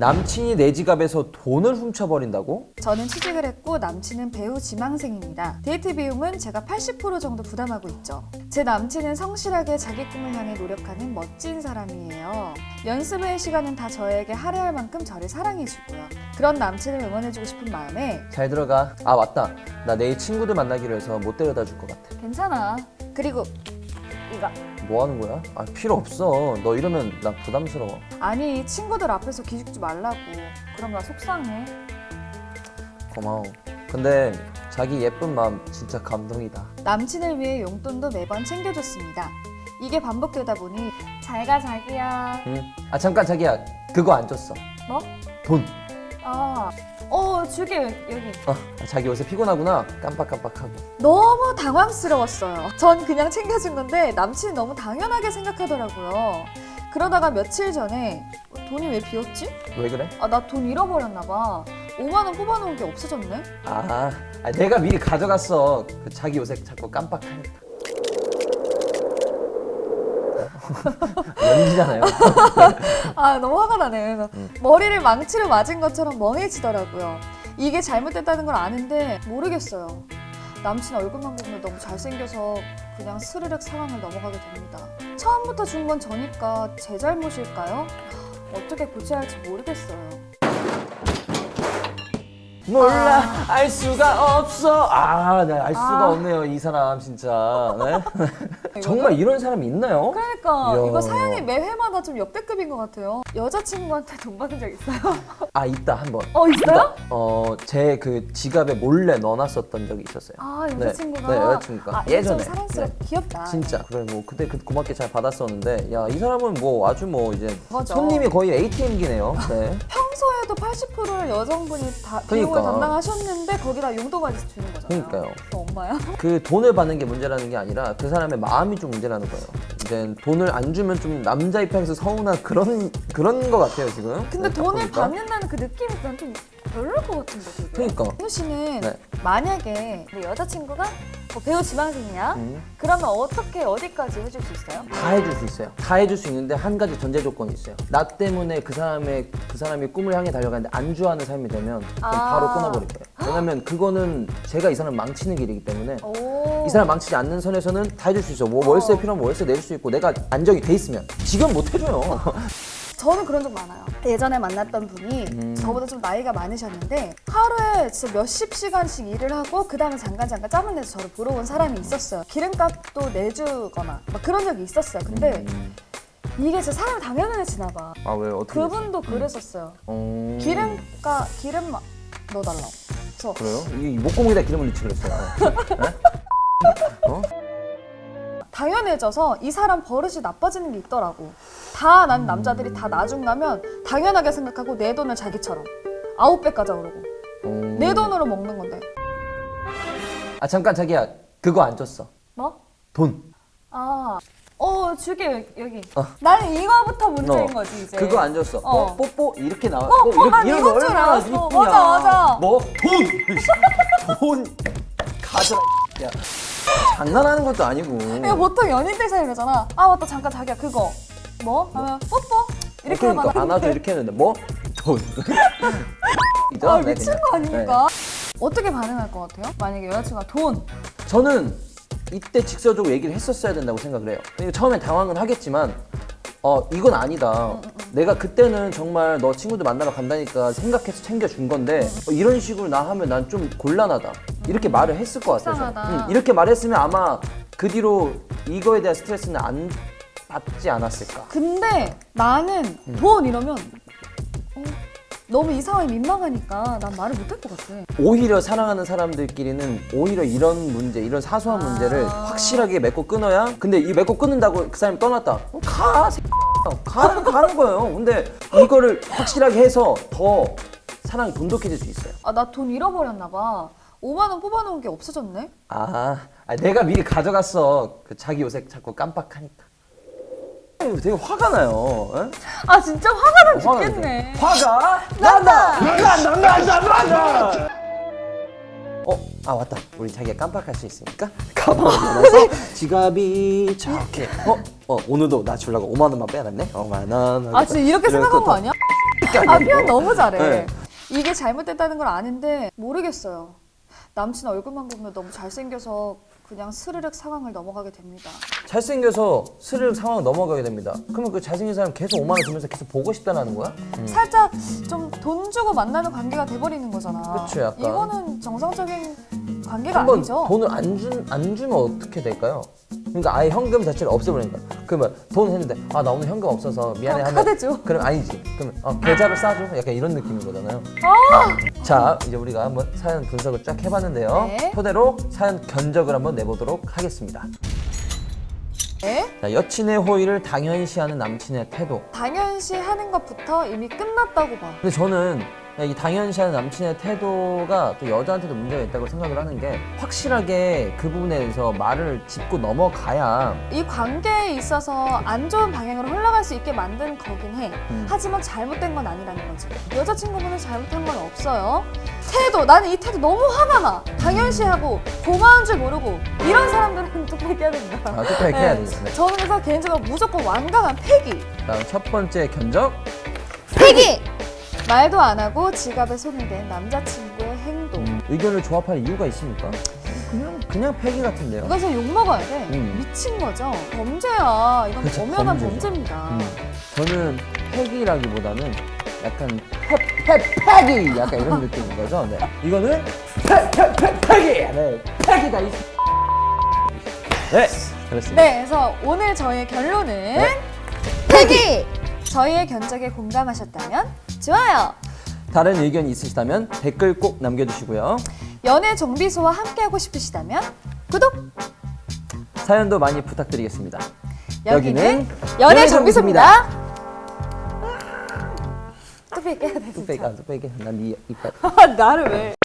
남친이 내 지갑에서 돈을 훔쳐버린다고? 저는 취직을 했고 남친은 배우 지망생입니다. 데이트 비용은 제가 80% 정도 부담하고 있죠. 제 남친은 성실하게 자기 꿈을 향해 노력하는 멋진 사람이에요. 연습의 시간은 다 저에게 할애할 만큼 저를 사랑해주고요. 그런 남친을 응원해주고 싶은 마음에 잘 들어가. 아 맞다. 나 내일 친구들 만나기로 해서 못 데려다 줄 것 같아. 괜찮아. 그리고 이거 뭐 하는 거야? 아 필요 없어. 너 이러면 나 부담스러워. 아니 친구들 앞에서 기죽지 말라고. 그럼 나 속상해. 고마워. 근데 자기 예쁜 마음 진짜 감동이다. 남친을 위해 용돈도 매번 챙겨줬습니다. 이게 반복되다 보니 잘 가 자기야. 응. 아 잠깐 자기야. 그거 안 줬어. 뭐? 돈. 아, 어 줄게 여기. 어, 자기 요새 피곤하구나. 깜빡깜빡하고. 너무 당황스러웠어요. 전 그냥 챙겨준 건데 남친이 너무 당연하게 생각하더라고요. 그러다가 며칠 전에 돈이 왜 비었지? 왜 그래? 아 나 돈 잃어버렸나 봐. 5만 원 뽑아놓은 게 없어졌네. 아, 아, 내가 미리 가져갔어. 그 자기 요새 자꾸 깜빡하니까. 연기잖아요. 아 너무 화가 나네. 그래서 머리를 망치로 맞은 것처럼 멍해지더라고요. 이게 잘못됐다는 걸 아는데 모르겠어요. 남친 얼굴만 보면 너무 잘생겨서 그냥 스르륵 상황을 넘어가게 됩니다. 처음부터 준 건 저니까 제 잘못일까요? 어떻게 고쳐야 할지 모르겠어요. 몰라, 알 수가 없어. 아, 네, 알 수가 아. 없네요, 이 사람 진짜. 네? 정말 이런 사람이 있나요? 그러니까 이야. 이거 사연이 매 회마다 좀 역대급인 것 같아요. 여자친구한테 돈 받은 적 있어요? 아, 있다 한 번. 어 있어요? 어, 제 그 지갑에 몰래 넣어놨었던 적이 있었어요. 아 네, 여자친구가 네, 여자친구가. 아, 예전에. 좀 사랑스럽 네. 귀엽다. 진짜 그래 뭐 그때 그 고맙게 잘 받았었는데 야 이 사람은 뭐 아주 뭐 이제 맞아. 손님이 거의 ATM기네요. 네. 평소에도 80%를 여성분이 다 비용을 그러니까. 담당하셨는데 거기다 용돈까지 주는 거잖아요. 그러니까요. 너 엄마야? 그 돈을 받는 게 문제라는 게 아니라 그 사람의 마음이 좀 문제라는 거예요. 이제 돈을 안 주면 좀 남자 입장에서 서운한 그런 그런 거 같아요 지금. 근데 네, 딱 돈을 보니까. 받는다는 그 느낌이 난 좀 별로일 것 같은데 그게. 그러니까. 윤우 씨는 네. 만약에 내 여자친구가 뭐 배우 지망생이야? 음. 그러면 어떻게 어디까지 해줄 수 있어요? 다 해줄 수 있어요. 다 해줄 수 있는데 한 가지 전제 조건이 있어요. 나 때문에 그 사람의 그 사람이 꿈을 향해 달려가는데 안주하는 삶이 되면 그럼 아. 바로 끊어버릴 거예요. 왜냐면 그거는 제가 이 사람 망치는 길이기 때문에 오. 이 사람 망치지 않는 선에서는 다 해줄 수 있어. 뭐 월세 어. 필요하면 월세 내줄 수 있고 내가 안정이 돼 있으면 지금 못 해줘요. 저는 그런 적 많아요. 예전에 만났던 분이 음. 저보다 좀 나이가 많으셨는데 하루에 진짜 몇십 시간씩 일을 하고 그 다음에 잠깐 잠깐 짬을 내서 저를 보러 온 사람이 있었어요. 기름값도 내주거나 막 그런 적이 있었어요. 근데 이게 진짜 사람 당연해지나 봐. 아 왜 어떻게? 그분도 그랬었어요. 어... 기름값 기름 넣어달라고. 그래서 그래요? 이 목공에다 기름을 넣지 그랬어요. 네? 어? 당연해져서 이 사람 버릇이 나빠지는 게 있더라고. 다 난 남자들이 다 나중 가면 당연하게 생각하고 내 돈을 자기처럼 배 가자 그러고 어... 내 돈으로 먹는 건데. 아 잠깐 자기야 그거 안 줬어. 뭐? 돈. 아, 어 줄게 여기. 어. 나는 이거부터 문제인 어. 거지 이제. 그거 안 줬어. 어. 뭐 뽀뽀 이렇게 나와. 어, 뭐 어, 난 이건 거줄 알았어. 맞아, 맞아. 뭐 돈. 돈 가져라. 야 장난하는 것도 아니고. 이거 보통 연인들 사이 그러잖아. 아 맞다 잠깐 자기야 그거. 뭐? 하면 뽀뽀 이렇게 그러니까 하면 안아도 이렇게 했는데 뭐 돈. 이죠? 아 네, 미친. 거 아닙니까? 네. 어떻게 반응할 것 같아요? 만약에 여자친구가 돈. 저는 이때 직설적으로 얘기를 했었어야 된다고 생각을 해요. 처음엔 당황은 하겠지만 어 이건 아니다. 음, 내가 그때는 정말 너 친구들 만나러 간다니까 생각해서 챙겨준 건데 음. 어, 이런 식으로 나 하면 난 좀 곤란하다. 이렇게 말을 했을 것 같아요. 저는. 음, 이렇게 말했으면 아마 그 뒤로 이거에 대한 스트레스는 안 받지 않았을까. 근데 나는 음. 돈 이러면 어, 너무 이 상황이 민망하니까 난 말을 못 할 것 같아. 오히려 사랑하는 사람들끼리는 오히려 이런 문제, 이런 사소한 아. 문제를 확실하게 맺고 끊어야. 근데 이 맺고 끊는다고 그 사람이 떠났다. 그럼 가, 새끼야. 가, 가는 거예요. 근데 이거를 확실하게 해서 더 사랑이 돈독해질 수 있어요. 아 나 돈 잃어버렸나 봐. 5만 원 뽑아놓은 게 없어졌네. 아, 아, 내가 미리 가져갔어. 그 자기 요새 자꾸 깜빡하니까. 되게 화가 나요. 에? 아 진짜 화가 나 화가 죽겠네. 화가 난다. 난다. 난다. 난다. 어, 아 맞다. 우리 자기가 깜빡할 수 있으니까 가방을 열어서 지갑이 저렇게. 어, 어 오늘도 나 주려고 5만 원만 빼놨네. 5만 원. 아 진짜 이렇게 생각한 거 아니야? 아 표현 너무 잘해. 네. 이게 잘못됐다는 걸 아는데 모르겠어요. 남친 얼굴만 보면 너무 잘생겨서 그냥 스르륵 상황을 넘어가게 됩니다. 잘생겨서 스르륵 상황 넘어가게 됩니다. 그러면 그 잘생긴 사람 계속 5만 원 주면서 계속 보고 싶다는 거야? 살짝 좀 돈 주고 만나는 관계가 돼버리는 거잖아. 그쵸, 약간. 이거는 정상적인 관계가 한번 아니죠. 돈을 안, 준, 안 주면 어떻게 될까요? 그러니까 아예 현금 자체를 없애버리는 거야. 그러면 돈 했는데 아 나 오늘 현금 없어서 미안해 그럼 하면 카드 줘. 그럼 아니지. 그러면 어, 계좌로 싸줘. 약간 이런 느낌인 거잖아요. 자 이제 우리가 한번 사연 분석을 쫙 해봤는데요. 네. 토대로 사연 견적을 한번 내보도록 하겠습니다. 네. 자, 여친의 호의를 당연시하는 남친의 태도. 당연시 하는 것부터 이미 끝났다고 봐. 근데 저는 이 당연시하는 남친의 태도가 또 여자한테도 문제가 있다고 생각을 하는 게 확실하게 그 부분에 대해서 말을 짚고 넘어가야 이 관계에 있어서 안 좋은 방향으로 흘러갈 수 있게 만든 거긴 해. 음. 하지만 잘못된 건 아니라는 거지. 여자친구분은 잘못한 건 없어요. 태도, 나는 이 태도 너무 화가 나. 당연시하고 고마운 줄 모르고 이런 사람들은 뚝배기 해야 된다. 아, 뚝배기 해야 네. 되겠습니다. 저는 그래서 개인적으로 무조건 완강한 폐기. 다음 첫 번째 견적 폐기! 말도 안 하고 지갑에 손을 댄 남자친구의 행동. 음, 의견을 조합할 이유가 있습니까? 그냥 그냥 패기 같은데요. 이것은 욕 먹어야 돼. 음. 미친 거죠. 범죄야. 이건 그쵸, 엄연한 범죄죠. 범죄입니다. 음, 저는 패기라기보다는 약간 패패 패기 약간 이런 느낌인 거죠. 네. 이거는 패패패 패기. 네. 패기다 이. 네, 그렇습니다. 네, 그래서 오늘 저희의 결론은 네. 폐기! 저희의 견적에 공감하셨다면 좋아요. 다른 의견이 있으시다면 댓글 꼭 남겨주시고요. 연애 정비소와 함께하고 싶으시다면 구독! 사연도 많이 부탁드리겠습니다. 여기는 연애 정비소입니다. 또 뺄게야 돼. 뚝배기, 아, 뚝배기. 난네 이빨. 나를 왜?